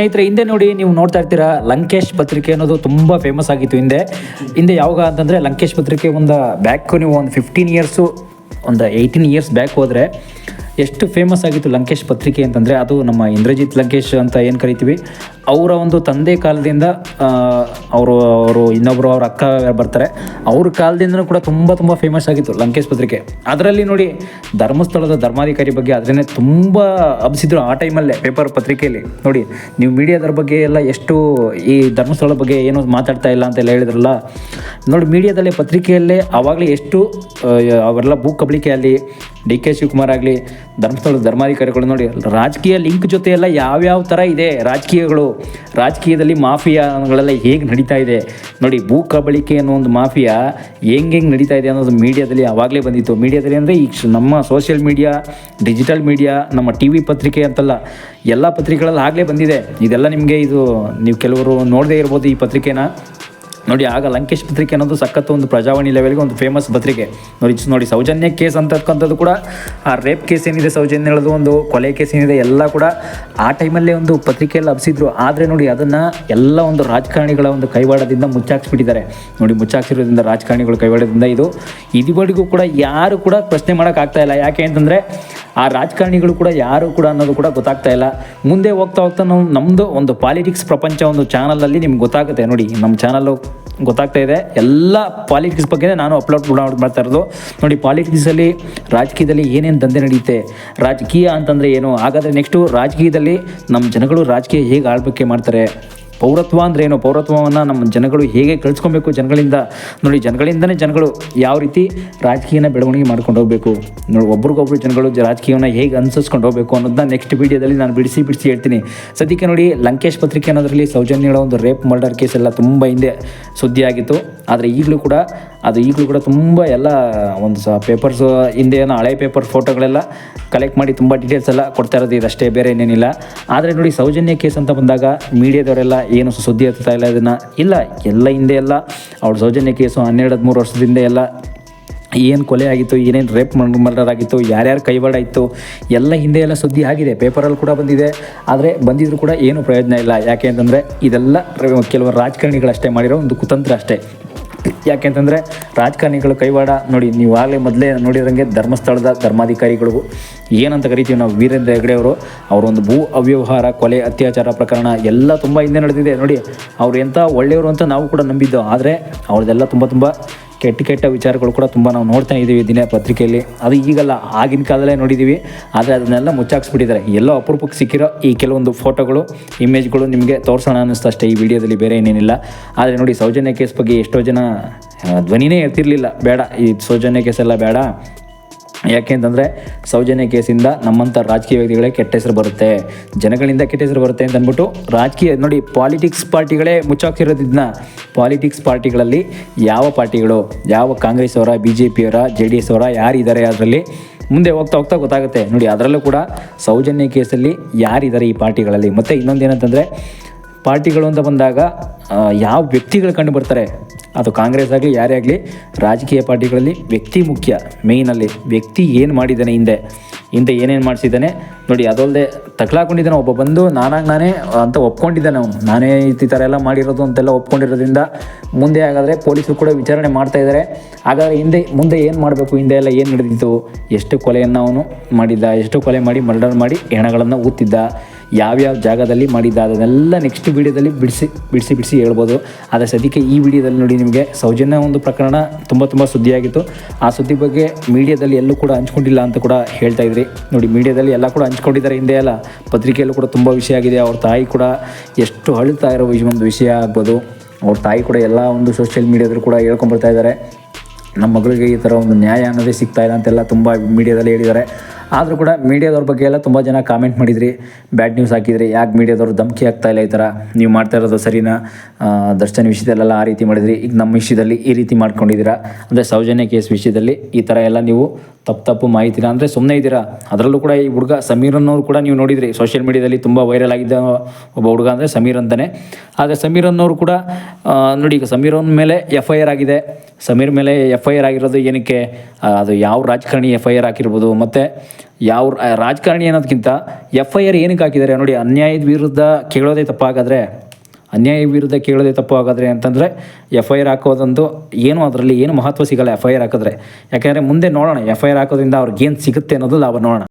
ಸ್ನೇಹಿತರೆ, ಹಿಂದೆ ನೋಡಿ ನೀವು ನೋಡ್ತಾ ಇರ್ತೀರಾ, ಲಂಕೇಶ್ ಪತ್ರಿಕೆ ಅನ್ನೋದು ತುಂಬ ಫೇಮಸ್ ಆಗಿತ್ತು ಹಿಂದೆ. ಹಿಂದೆ ಯಾವಾಗ ಅಂತಂದರೆ, ಲಂಕೇಶ್ ಪತ್ರಿಕೆ ಒಂದು ಬ್ಯಾಕ್ ನೀವು ಒಂದು ಫಿಫ್ಟೀನ್ ಇಯರ್ಸು ಒಂದು ಏಯ್ಟೀನ್ ಇಯರ್ಸ್ ಬ್ಯಾಕ್ ಹೋದರೆ, ಎಷ್ಟು ಫೇಮಸ್ ಆಗಿತ್ತು ಲಂಕೇಶ್ ಪತ್ರಿಕೆ ಅಂತಂದರೆ, ಅದು ನಮ್ಮ ಇಂದ್ರಜಿತ್ ಲಂಕೇಶ್ ಅಂತ ಏನು ಕರಿತೀವಿ? ಅವರ ಒಂದು ತಂದೆ ಕಾಲದಿಂದ ಅವರು ಅವರು ಇನ್ನೊಬ್ಬರು ಅವ್ರ ಅಕ್ಕ ಬರ್ತಾರೆ. ಅವ್ರ ಕಾಲದಿಂದನೂ ಕೂಡ ತುಂಬ ತುಂಬ ಫೇಮಸ್ ಆಗಿತ್ತು ಲಂಕೇಶ್ ಪತ್ರಿಕೆ. ಅದರಲ್ಲಿ ನೋಡಿ ಧರ್ಮಸ್ಥಳದ ಧರ್ಮಾಧಿಕಾರಿ ಬಗ್ಗೆ ಅದನ್ನೇ ತುಂಬ ಹಬ್ಬಿಸಿದ್ರು ಆ ಟೈಮಲ್ಲೇ ಪೇಪರ್ ಪತ್ರಿಕೆಯಲ್ಲಿ. ನೋಡಿ, ನೀವು ಮೀಡಿಯಾದ್ರ ಬಗ್ಗೆ ಎಲ್ಲ ಎಷ್ಟು ಈ ಧರ್ಮಸ್ಥಳದ ಬಗ್ಗೆ ಏನೋ ಮಾತಾಡ್ತಾ ಇಲ್ಲ ಅಂತೆಲ್ಲ ಹೇಳಿದ್ರಲ್ಲ, ನೋಡಿ ಮೀಡಿಯಾದಲ್ಲಿ ಪತ್ರಿಕೆಯಲ್ಲೇ ಆವಾಗಲೇ ಎಷ್ಟು ಅವರೆಲ್ಲ ಭೂ ಕಬಳಿಕೆ ಆಗಲಿ, ಡಿ ಕೆ ಶಿವಕುಮಾರ್ ಆಗಲಿ, ಧರ್ಮಸ್ಥಳದ ಧರ್ಮಾಧಿಕಾರಿಗಳು ನೋಡಿ ರಾಜಕೀಯ ಲಿಂಕ್ ಜೊತೆ ಎಲ್ಲ ಯಾವ್ಯಾವ ಥರ ಇದೆ ರಾಜಕೀಯಗಳು ರಾಜಕೀಯದಲ್ಲಿ ಮಾಫಿಯಾಗಳೆಲ್ಲ ಹೇಗೆ ನಡೀತಾ ಇದೆ? ನೋಡಿ, ಭೂ ಕಬಳಿಕೆ ಅನ್ನೋ ಒಂದು ಮಾಫಿಯಾ ಹೆಂಗೆ ಹೆಂಗೆ ನಡೀತಾ ಇದೆ ಅನ್ನೋದು ಮೀಡಿಯಾದಲ್ಲಿ ಆವಾಗಲೇ ಬಂದಿತ್ತು. ಮೀಡಿಯಾದಲ್ಲಿ ಅಂದರೆ ಈ ನಮ್ಮ ಸೋಷಿಯಲ್ ಮೀಡಿಯಾ, ಡಿಜಿಟಲ್ ಮೀಡಿಯಾ, ನಮ್ಮ ಟಿ ವಿ ಪತ್ರಿಕೆ ಅಂತಲ್ಲ, ಎಲ್ಲ ಪತ್ರಿಕೆಗಳಲ್ಲಿ ಆಗಲೇ ಬಂದಿದೆ. ಇದೆಲ್ಲ ನಿಮಗೆ ಇದು ನೀವು ಕೆಲವರು ನೋಡದೇ ಇರ್ಬೋದು ಈ ಪತ್ರಿಕೆನ. ನೋಡಿ, ಆಗ ಲಂಕೇಶ್ ಪತ್ರಿಕೆ ಅನ್ನೋದು ಸಖತ್ತು ಒಂದು ಪ್ರಜಾವಾಣಿ ಲೆವೆಲ್ಗೆ ಒಂದು ಫೇಮಸ್ ಪತ್ರಿಕೆ. ನೋಡಿ ನೋಡಿ, ಸೌಜನ್ಯ ಕೇಸ್ ಅಂತಕ್ಕಂಥದ್ದು ಕೂಡ, ಆ ರೇಪ್ ಕೇಸ್ ಏನಿದೆ ಸೌಜನ್ಯಗಳದ್ದು ಒಂದು ಕೊಲೆ ಕೇಸ್ ಏನಿದೆ, ಎಲ್ಲ ಕೂಡ ಆ ಟೈಮಲ್ಲೇ ಒಂದು ಪತ್ರಿಕೆಯಲ್ಲಿ ಹಬ್ಸಿದ್ರು. ಆದರೆ ನೋಡಿ, ಅದನ್ನು ಎಲ್ಲ ಒಂದು ರಾಜಕಾರಣಿಗಳ ಒಂದು ಕೈವಾಡದಿಂದ ಮುಚ್ಚಾಕ್ಸ್ಬಿಟ್ಟಿದ್ದಾರೆ. ನೋಡಿ, ಮುಚ್ಚಾಕ್ಸಿರೋದ್ರಿಂದ ರಾಜಕಾರಣಿಗಳ ಕೈವಾಡದಿಂದ ಇದು. ಇದುವರೆಗೂ ಕೂಡ ಯಾರು ಕೂಡ ಪ್ರಶ್ನೆ ಮಾಡೋಕ್ಕಾಗ್ತಾ ಇಲ್ಲ. ಯಾಕೆ ಅಂತಂದರೆ, ಆ ರಾಜಕಾರಣಿಗಳು ಕೂಡ ಯಾರು ಕೂಡ ಅನ್ನೋದು ಕೂಡ ಗೊತ್ತಾಗ್ತಾ ಇಲ್ಲ. ಮುಂದೆ ಹೋಗ್ತಾ ಹೋಗ್ತಾ ನಾವು ನಮ್ಮದು ಒಂದು ಪಾಲಿಟಿಕ್ಸ್ ಪ್ರಪಂಚ ಒಂದು ಚಾನಲಲ್ಲಿ ನಿಮ್ಗೆ ಗೊತ್ತಾಗುತ್ತೆ. ನೋಡಿ ನಮ್ಮ ಚಾನಲ್ಲು ಗೊತ್ತಾಗ್ತಾ ಇದೆ. ಎಲ್ಲ ಪಾಲಿಟಿಕ್ಸ್ ಬಗ್ಗೆ ನಾನು ಅಪ್ಲೋಡ್ ಮಾಡ್ತಾ ಇರೋದು. ನೋಡಿ ಪಾಲಿಟಿಕ್ಸಲ್ಲಿ ರಾಜಕೀಯದಲ್ಲಿ ಏನೇನು ದಂಧೆ ನಡೆಯುತ್ತೆ, ರಾಜಕೀಯ ಅಂತಂದರೆ ಏನು? ಹಾಗಾದರೆ ನೆಕ್ಸ್ಟು ರಾಜಕೀಯದಲ್ಲಿ ನಮ್ಮ ಜನಗಳು ರಾಜಕೀಯ ಹೇಗೆ ಆಳ್ವಿಕೆ ಮಾಡ್ತಾರೆ? ಪೌರತ್ವ ಅಂದ್ರೆ ಏನು? ಪೌರತ್ವವನ್ನು ನಮ್ಮ ಜನಗಳು ಹೇಗೆ ಕಳಿಸ್ಕೊಬೇಕು ಜನಗಳಿಂದ? ನೋಡಿ, ಜನಗಳಿಂದನೇ ಜನಗಳು ಯಾವ ರೀತಿ ರಾಜಕೀಯನ ಬೆಳವಣಿಗೆ ಮಾಡ್ಕೊಂಡು ಹೋಗಬೇಕು? ನೋಡಿ, ಒಬ್ರಿಗೊಬ್ರು ಜನಗಳು ರಾಜಕೀಯವನ್ನು ಹೇಗೆ ಅನುಸರಿಸ್ಕೊಂಡು ಹೋಗಬೇಕು ಅನ್ನೋದನ್ನ ನೆಕ್ಸ್ಟ್ ವೀಡಿಯೋದಲ್ಲಿ ನಾನು ಬಿಡಿಸಿ ಬಿಡಿಸಿ ಹೇಳ್ತೀನಿ. ಸದ್ಯಕ್ಕೆ ನೋಡಿ, ಲಂಕೇಶ್ ಪತ್ರಿಕೆ ಅನ್ನೋದರಲ್ಲಿ ಸೌಜನ್ಯಗಳ ಒಂದು ರೇಪ್, ಮರ್ಡರ್ ಕೇಸ್ ಎಲ್ಲ ತುಂಬ ಹಿಂದೆ ಸುದ್ದಿ ಆಗಿತ್ತು. ಆದರೆ ಈಗಲೂ ಕೂಡ, ಅದು ಈಗಲೂ ಕೂಡ ತುಂಬ ಎಲ್ಲ ಒಂದು ಸಹ ಪೇಪರ್ಸ್ ಹಿಂದೆ ಏನೋ ಹಳೆ ಪೇಪರ್ ಫೋಟೋಗಳೆಲ್ಲ ಕಲೆಕ್ಟ್ ಮಾಡಿ ತುಂಬ ಡೀಟೇಲ್ಸ್ ಎಲ್ಲ ಕೊಡ್ತಾ ಇರೋದು ಇದಷ್ಟೇ, ಬೇರೆ ಏನೇನಿಲ್ಲ. ಆದರೆ ನೋಡಿ, ಸೌಜನ್ಯ ಕೇಸ್ ಅಂತ ಬಂದಾಗ ಮೀಡಿಯಾದವರೆಲ್ಲ ಏನು ಸುದ್ದಿ ಎತ್ತಾ ಇಲ್ಲ ಇದನ್ನು? ಇಲ್ಲ, ಎಲ್ಲ ಹಿಂದೆ ಎಲ್ಲ. ಅವ್ರ ಸೌಜನ್ಯ ಕೇಸು ಹನ್ನೆರಡು, ಹದಿಮೂರು ವರ್ಷದಿಂದ ಎಲ್ಲ ಏನು ಕೊಲೆ ಆಗಿತ್ತು, ಏನೇನು ರೇಪ್ ಮರ್ಡರ್ ಆಗಿತ್ತು ಯಾರ್ಯಾರು ಕೈವಾಡ ಇತ್ತು ಎಲ್ಲ ಹಿಂದೆ ಎಲ್ಲ ಸುದ್ದಿ ಆಗಿದೆ. ಪೇಪರಲ್ಲಿ ಕೂಡ ಬಂದಿದೆ. ಆದರೆ ಬಂದಿದ್ರು ಕೂಡ ಏನು ಪ್ರಯೋಜನ ಇಲ್ಲ. ಯಾಕೆ ಅಂತಂದರೆ ಇದೆಲ್ಲ ಕೆಲವರು ರಾಜಕಾರಣಿಗಳಷ್ಟೇ ಮಾಡಿರೋ ಒಂದು ಕುತಂತ್ರ ಅಷ್ಟೇ. ಯಾಕೆಂತಂದರೆ ರಾಜಕಾರಣಿಗಳು ಕೈವಾಡ ನೋಡಿ, ನೀವು ಆಗಲೇ ಮೊದಲೇ ನೋಡಿದಂಗೆ ಧರ್ಮಸ್ಥಳದ ಧರ್ಮಾಧಿಕಾರಿಗಳಿಗೂ ಏನಂತ ಕರಿತೀವಿ ನಾವು, ವೀರೇಂದ್ರ ಹೆಗಡೆ ಅವರು, ಅವರೊಂದು ಭೂ ಅವ್ಯವಹಾರ, ಕೊಲೆ, ಅತ್ಯಾಚಾರ ಪ್ರಕರಣ ಎಲ್ಲ ತುಂಬ ಹಿಂದೆ ನಡೆದಿದೆ. ನೋಡಿ, ಅವ್ರು ಎಂಥ ಒಳ್ಳೆಯವರು ಅಂತ ನಾವು ಕೂಡ ನಂಬಿದ್ದು, ಆದರೆ ಅವ್ರದ್ದೆಲ್ಲ ತುಂಬ ತುಂಬ ಕೆಟ್ಟ ಕೆಟ್ಟ ವಿಚಾರಗಳು ಕೂಡ ತುಂಬ ನಾವು ನೋಡ್ತಾ ಇದ್ದೀವಿ ದಿನ ಪತ್ರಿಕೆಯಲ್ಲಿ. ಅದು ಈಗಲ್ಲ, ಆಗಿನ ಕಾಲದಲ್ಲೇ ನೋಡಿದ್ದೀವಿ. ಆದರೆ ಅದನ್ನೆಲ್ಲ ಮುಚ್ಚಾಕ್ಸ್ಬಿಟ್ಟಿದ್ದಾರೆ. ಎಲ್ಲೋ ಅಪರೂಪಕ್ಕೆ ಸಿಕ್ಕಿರೋ ಈ ಕೆಲವೊಂದು ಫೋಟೋಗಳು, ಇಮೇಜ್ಗಳು ನಿಮಗೆ ತೋರಿಸೋಣ ಅನ್ನಿಸ್ತು ಅಷ್ಟೇ ಈ ವಿಡಿಯೋದಲ್ಲಿ ಬೇರೆ ಏನೇನಿಲ್ಲ. ಆದರೆ ನೋಡಿ ಸೌಜನ್ಯ ಕೇಸ್ ಬಗ್ಗೆ ಎಷ್ಟೋ ಜನ ಧ್ವನಿನೇ ಎತ್ತಿರಲಿಲ್ಲ. ಬೇಡ, ಈ ಸೌಜನ್ಯ ಕೇಸೆಲ್ಲ ಬೇಡ. ಯಾಕೆಂತಂದರೆ ಸೌಜನ್ಯ ಕೇಸಿಂದ ನಮ್ಮಂಥ ರಾಜಕೀಯ ವ್ಯಕ್ತಿಗಳೇ ಕೆಟ್ಟ ಹೆಸರು ಬರುತ್ತೆ. ಜನಗಳಿಂದ ಕೆಟ್ಟ ಹೆಸರು ಬರುತ್ತೆ ಅಂತ ಅಂದ್ಬಿಟ್ಟು ರಾಜಕೀಯ, ನೋಡಿ ಪಾಲಿಟಿಕ್ಸ್ ಪಾರ್ಟಿಗಳೇ ಮುಚ್ಚಾಕ್ತಿರೋದನ್ನ ಪಾಲಿಟಿಕ್ಸ್ ಪಾರ್ಟಿಗಳಲ್ಲಿ ಯಾವ ಪಾರ್ಟಿಗಳು? ಯಾವ ಕಾಂಗ್ರೆಸ್ ಅವರ ಬಿ ಜೆ ಪಿಯವರ ಜೆ ಡಿ ಎಸ್ ಅವರ ಯಾರಿದ್ದಾರೆ ಅದರಲ್ಲಿ? ಮುಂದೆ ಹೋಗ್ತಾ ಹೋಗ್ತಾ ಗೊತ್ತಾಗುತ್ತೆ. ನೋಡಿ ಅದರಲ್ಲೂ ಕೂಡ ಸೌಜನ್ಯ ಕೇಸಲ್ಲಿ ಯಾರಿದ್ದಾರೆ ಈ ಪಾರ್ಟಿಗಳಲ್ಲಿ? ಮತ್ತು ಇನ್ನೊಂದು ಏನಂತಂದರೆ ಪಾರ್ಟಿಗಳು ಅಂತ ಬಂದಾಗ ಯಾವ ವ್ಯಕ್ತಿಗಳು ಕಂಡು ಬರ್ತಾರೆ? ಅದು ಕಾಂಗ್ರೆಸ್ ಆಗಲಿ, ಯಾರೇ ಆಗಲಿ, ರಾಜಕೀಯ ಪಾರ್ಟಿಗಳಲ್ಲಿ ವ್ಯಕ್ತಿ ಮುಖ್ಯ. ಮೇಯ್ನಲ್ಲಿ ವ್ಯಕ್ತಿ ಏನು ಮಾಡಿದ್ದಾನೆ ಹಿಂದೆ? ಹಿಂದೆ ಏನೇನು ಮಾಡಿಸಿದ್ದಾನೆ? ನೋಡಿ ಅದಲ್ಲದೆ ತಗ್ಲಾಕೊಂಡಿದ್ದಾನೆ ಒಬ್ಬ ಬಂದು, ನಾನಾಗಿ ನಾನೇ ಅಂತ ಒಪ್ಕೊಂಡಿದ್ದಾನೆ ಅವನು. ನಾನೇ ಈ ಥರ ಎಲ್ಲ ಮಾಡಿರೋದು ಅಂತೆಲ್ಲ ಒಪ್ಕೊಂಡಿರೋದ್ರಿಂದ ಮುಂದೆ ಹಾಗಾದರೆ ಪೊಲೀಸರು ಕೂಡ ವಿಚಾರಣೆ ಮಾಡ್ತಾ ಇದ್ದಾರೆ ಹಾಗಾದರೆ ಹಿಂದೆ, ಮುಂದೆ ಏನು ಮಾಡಬೇಕು? ಹಿಂದೆ ಎಲ್ಲ ಏನು ನಡೆದಿತ್ತು? ಎಷ್ಟು ಕೊಲೆಯನ್ನು ಅವನು ಮಾಡಿದ್ದ? ಎಷ್ಟು ಕೊಲೆ ಮಾಡಿ, ಮರ್ಡರ್ ಮಾಡಿ ಹೆಣಗಳನ್ನು ಊತ್ತಿದ್ದ? ಯಾವ್ಯಾವ ಜಾಗದಲ್ಲಿ ಮಾಡಿದ್ದ ಅದನ್ನೆಲ್ಲ ನೆಕ್ಸ್ಟ್ ವೀಡಿಯೋದಲ್ಲಿ ಬಿಡಿಸಿ ಬಿಡಿಸಿ ಬಿಡಿಸಿ ಹೇಳ್ಬೋದು. ಆದರೆ ಸದ್ಯಕ್ಕೆ ಈ ವಿಡಿಯೋದಲ್ಲಿ ನೋಡಿ ನಿಮಗೆ ಸೌಜನ್ಯ ಒಂದು ಪ್ರಕರಣ ತುಂಬ ತುಂಬ ಸುದ್ದಿಯಾಗಿತ್ತು. ಆ ಸುದ್ದಿ ಬಗ್ಗೆ ಮೀಡಿಯಾದಲ್ಲಿ ಎಲ್ಲೂ ಕೂಡ ಹಂಚ್ಕೊಂಡಿಲ್ಲ ಅಂತ ಕೂಡ ಹೇಳ್ತಾ ಇದ್ರಿ. ನೋಡಿ, ಮೀಡಿಯಾದಲ್ಲಿ ಎಲ್ಲ ಕೂಡ ಹಂಚ್ಕೊಂಡಿದ್ದಾರೆ ಹಿಂದೆ ಎಲ್ಲ ಪತ್ರಿಕೆಯಲ್ಲೂ ಕೂಡ ತುಂಬ ವಿಷಯ ಆಗಿದೆ. ಅವ್ರ ತಾಯಿ ಕೂಡ ಎಷ್ಟು ಅಳುತ್ತಾ ಇರೋ ಒಂದು ವಿಷಯ ಆಗ್ಬೋದು. ಅವ್ರ ತಾಯಿ ಕೂಡ ಎಲ್ಲ ಒಂದು ಸೋಷಿಯಲ್ ಮೀಡಿಯಾದಲ್ಲೂ ಕೂಡ ಹೇಳ್ಕೊಂಬರ್ತಾ ಇದ್ದಾರೆ. ನಮ್ಮ ಮಗಳಿಗೆ ಈ ಥರ ಒಂದು ನ್ಯಾಯ ಅನ್ನೋದೇ ಸಿಗ್ತಾ ಇಲ್ಲ ಅಂತೆಲ್ಲ ತುಂಬ ಮೀಡಿಯಾದಲ್ಲಿ ಹೇಳಿದ್ದಾರೆ. ಆದರೂ ಕೂಡ ಮೀಡಿಯಾದವ್ರ ಬಗ್ಗೆ ಎಲ್ಲ ತುಂಬ ಜನ ಕಾಮೆಂಟ್ ಮಾಡಿದ್ರಿ. ಬ್ಯಾಡ್ ನ್ಯೂಸ್ ಹಾಕಿದ್ರಿ. ಯಾಕೆ ಮೀಡಿಯಾದವ್ರು ಧಮಕಿ ಆಗ್ತಾ ಇಲ್ಲ ಈ ಥರ ನೀವು ಮಾಡ್ತಾ ಇರೋದು ಸರಿನ? ದರ್ಶನ ದರ್ಶನ್ ವಿಷಯದಲ್ಲೆಲ್ಲ ಆ ರೀತಿ ಮಾಡಿದ್ರಿ. ಈಗ ನಮ್ಮ ವಿಷಯದಲ್ಲಿ ಈ ರೀತಿ ಮಾಡ್ಕೊಂಡಿದ್ದೀರಾ? ಅಂದರೆ ಸೌಜನ್ಯ ಕೇಸ್ ವಿಷಯದಲ್ಲಿ ಈ ಥರ ಎಲ್ಲ ನೀವು ತಪ್ಪು ತಪ್ಪು ಮಾಹಿತಿನ, ಅಂದರೆ ಸುಮ್ಮನೆ ಇದ್ದೀರಾ? ಅದರಲ್ಲೂ ಕೂಡ ಈ ಹುಡುಗ ಸಮೀರ್ ಅನ್ನೋರು ಕೂಡ ನೀವು ನೋಡಿದ್ರಿ ಸೋಷಿಯಲ್ ಮೀಡಿಯಾದಲ್ಲಿ ತುಂಬ ವೈರಲ್ ಆಗಿದ್ದ ಒಬ್ಬ ಹುಡುಗ ಅಂದರೆ ಸಮೀರ್ ಅಂತಲೇ ಆದರೆ ಸಮೀರ್ ಅನ್ನೋರು ಕೂಡ ನೋಡಿ ಈಗ ಸಮೀರ್ ಅವ್ನ ಮೇಲೆ ಎಫ್ ಐ ಆರ್ ಆಗಿದೆ. ಸಮೀರ್ ಮೇಲೆ ಎಫ್ ಐ ಆರ್ ಆಗಿರೋದು ಏನಕ್ಕೆ? ಅದು ಯಾವ ರಾಜಕಾರಣಿ ಎಫ್ ಐ ಆರ್ ಹಾಕಿರ್ಬೋದು, ಮತ್ತು ಯಾವ ರಾಜಕಾರಣಿ ಅನ್ನೋದಕ್ಕಿಂತ ಎಫ್ ಐ ಆರ್ ಏನಕ್ಕೆ ಹಾಕಿದ್ದಾರೆ? ನೋಡಿ, ಅನ್ಯಾಯದ ವಿರುದ್ಧ ಕೇಳೋದೇ ತಪ್ಪಾಗಾದರೆ ಅನ್ಯಾಯ ವಿರುದ್ಧ ಕೇಳೋದೇ ತಪ್ಪು ಆಗೋದ್ರೆ ಅಂತಂದರೆ ಎಫ್ ಐ ಆರ್ ಹಾಕೋದೊಂದು ಏನು ಅದರಲ್ಲಿ ಏನು ಮಹತ್ವ ಸಿಗಲ್ಲ ಎಫ್ ಐ ಆರ್ ಹಾಕಿದ್ರೆ. ಯಾಕೆಂದರೆ ಮುಂದೆ ನೋಡೋಣ ಎಫ್ ಐ ಆರ್ ಹಾಕೋದ್ರಿಂದ ಅವ್ರಿಗೆ ಏನು ಸಿಗುತ್ತೆ ಅನ್ನೋದು ನಾವು ನೋಡೋಣ.